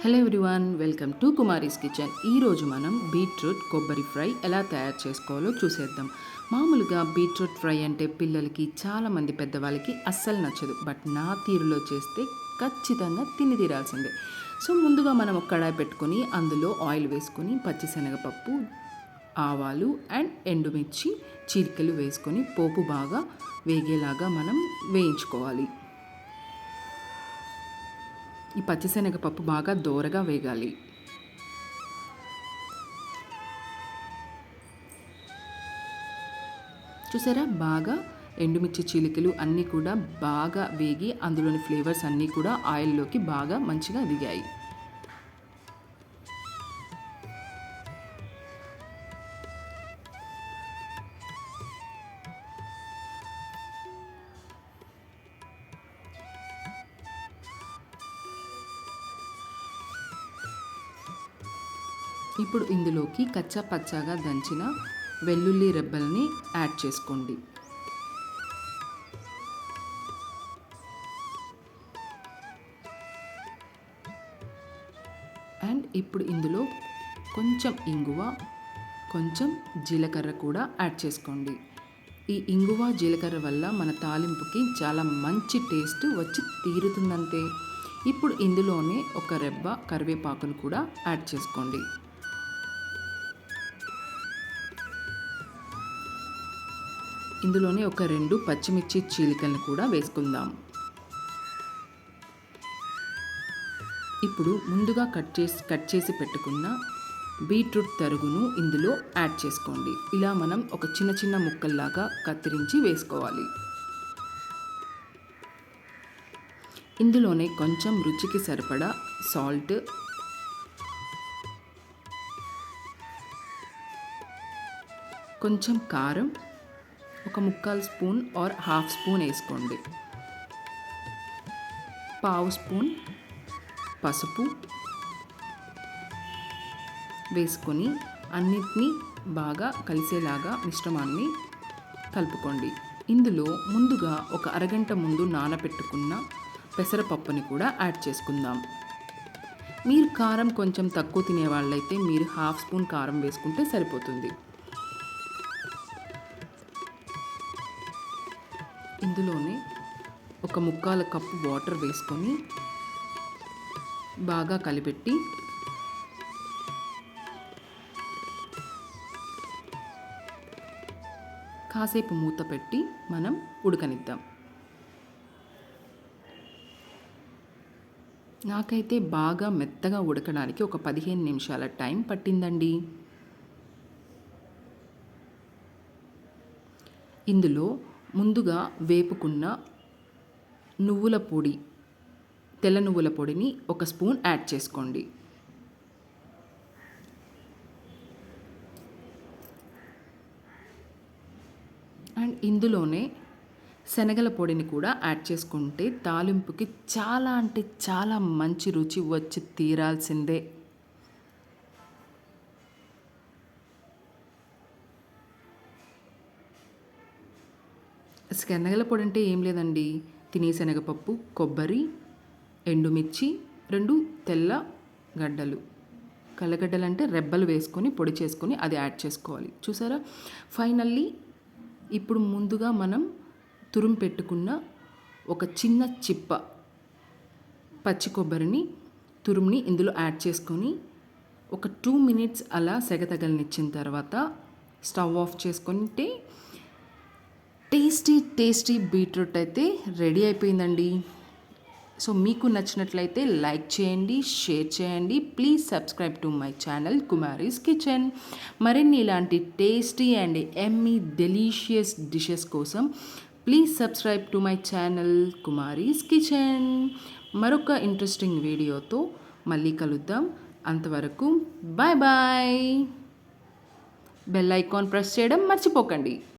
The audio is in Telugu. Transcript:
Hello everyone welcome to Kumari's kitchen ఈరోజు మనం బీట్రూట్ కొబ్బరి ఫ్రై ఎలా తయారు చేసుకోవాలో చూసేద్దాం. మామూలుగా బీట్రూట్ ఫ్రై అంటే పిల్లలకి చాలామంది పెద్దవాళ్ళకి అస్సలు నచ్చదు. బట్ నా తీరులో చేస్తే ఖచ్చితంగా తిని తీరాల్సిందే. సో ముందుగా మనం ఒక కడాయి పెట్టుకొని అందులో ఆయిల్ వేసుకొని పచ్చిశనగపప్పు ఆవాలు అండ్ ఎండుమిర్చి చీరికలు వేసుకొని పోపు బాగా వేగేలాగా మనం వేయించుకోవాలి. ఈ పచ్చిశనగపప్పు బాగా దోరగా వేగాలి. చూసారా? బాగా ఎండుమిర్చి చీలికలు అన్నీ కూడా బాగా వేగి అందులోని ఫ్లేవర్స్ అన్నీ కూడా ఆయిల్లోకి బాగా మంచిగా దిగాయి. ఇప్పుడు ఇందులోకి కచ్చా పచ్చాగా దంచిన వెల్లుల్లి రెబ్బల్ని యాడ్ చేసుకోండి. అండ్ ఇప్పుడు ఇందులో కొంచెం ఇంగువ కొంచెం జీలకర్ర కూడా యాడ్ చేసుకోండి. ఈ ఇంగువ జీలకర్ర వల్ల మన తాలింపుకి చాలా మంచి టేస్ట్ వచ్చి తీరుతుందంతే. ఇప్పుడు ఇందులోనే ఒక రెబ్బ కరివేపాకును కూడా యాడ్ చేసుకోండి. ఇందులోనే ఒక రెండు పచ్చిమిర్చి చీలికలను కూడా వేసుకుందాం. ఇప్పుడు ముందుగా కట్ చేసి కట్ చేసి పెట్టుకున్న బీట్రూట్ తరుగును ఇందులో యాడ్ చేసుకోండి. ఇలా మనం ఒక చిన్న చిన్న ముక్కల్లాగా కత్తిరించి వేసుకోవాలి. ఇందులోనే కొంచెం రుచికి సరిపడా సాల్ట్ కొంచెం కారం ఒక ముక్కాలు స్పూన్ ఆర్ హాఫ్ స్పూన్ వేసుకోండి. పావు స్పూన్ పసుపు వేసుకొని అన్నిటినీ బాగా కలిసేలాగా మిశ్రమాన్ని కలుపుకోండి. ఇందులో ముందుగా ఒక అరగంట ముందు నానబెట్టుకున్న పెసరపప్పుని కూడా యాడ్ చేసుకుందాం. మీరు కారం కొంచెం తక్కువ తినే వాళ్ళైతే మీరు హాఫ్ స్పూన్ కారం వేసుకుంటే సరిపోతుంది. ఇందులోనే ఒక ముక్కాల కప్పు వాటర్ వేసుకొని బాగా కలిపెట్టి కాసేపు మూత పెట్టి మనం ఉడకనిద్దాం. నాకైతే బాగా మెత్తగా ఉడకడానికి ఒక పదిహేను నిమిషాల టైం పట్టిందండి. ఇందులో ముందుగా వేపుకున్న నువ్వుల పొడి తెల్ల నువ్వుల పొడిని ఒక స్పూన్ యాడ్ చేసుకోండి. అండ్ ఇందులోనే శనగల పొడిని కూడా యాడ్ చేసుకుంటే తాలింపుకి చాలా అంటే చాలా మంచి రుచి వచ్చి తీరాల్సిందే. శనగల పొడి అంటే ఏం లేదండి. తినే శనగపప్పు కొబ్బరి ఎండుమిర్చి రెండు తెల్ల గడ్డలు. కళ్ళగడ్డలు అంటే రెబ్బలు వేసుకొని పొడి చేసుకొని అది యాడ్ చేసుకోవాలి. చూసారా? ఫైనల్లీ ఇప్పుడు ముందుగా మనం తురుం పెట్టుకున్న ఒక చిన్న చిప్ప పచ్చి కొబ్బరిని తురుముని ఇందులో యాడ్ చేసుకొని ఒక టూ మినిట్స్ అలా సెగ తగలనిచ్చిన తర్వాత స్టవ్ ఆఫ్ చేసుకుంటే టేస్టీ టేస్టీ బీట్రూట్ అయితే రెడీ అయిపోయిందండి. సో మీకు నచ్చినట్లయితే లైక్ చేయండి షేర్ చేయండి. Please subscribe to my channel Kumari's kitchen మరిన్ని ఇలాంటి tasty and yummy delicious dishes కోసం please subscribe to my channel Kumari's kitchen మరొక ఇంట్రెస్టింగ్ వీడియోతో మళ్ళీ కలుద్దాం. అంతవరకు bye bye bell icon press చేయడం మర్చిపోకండి.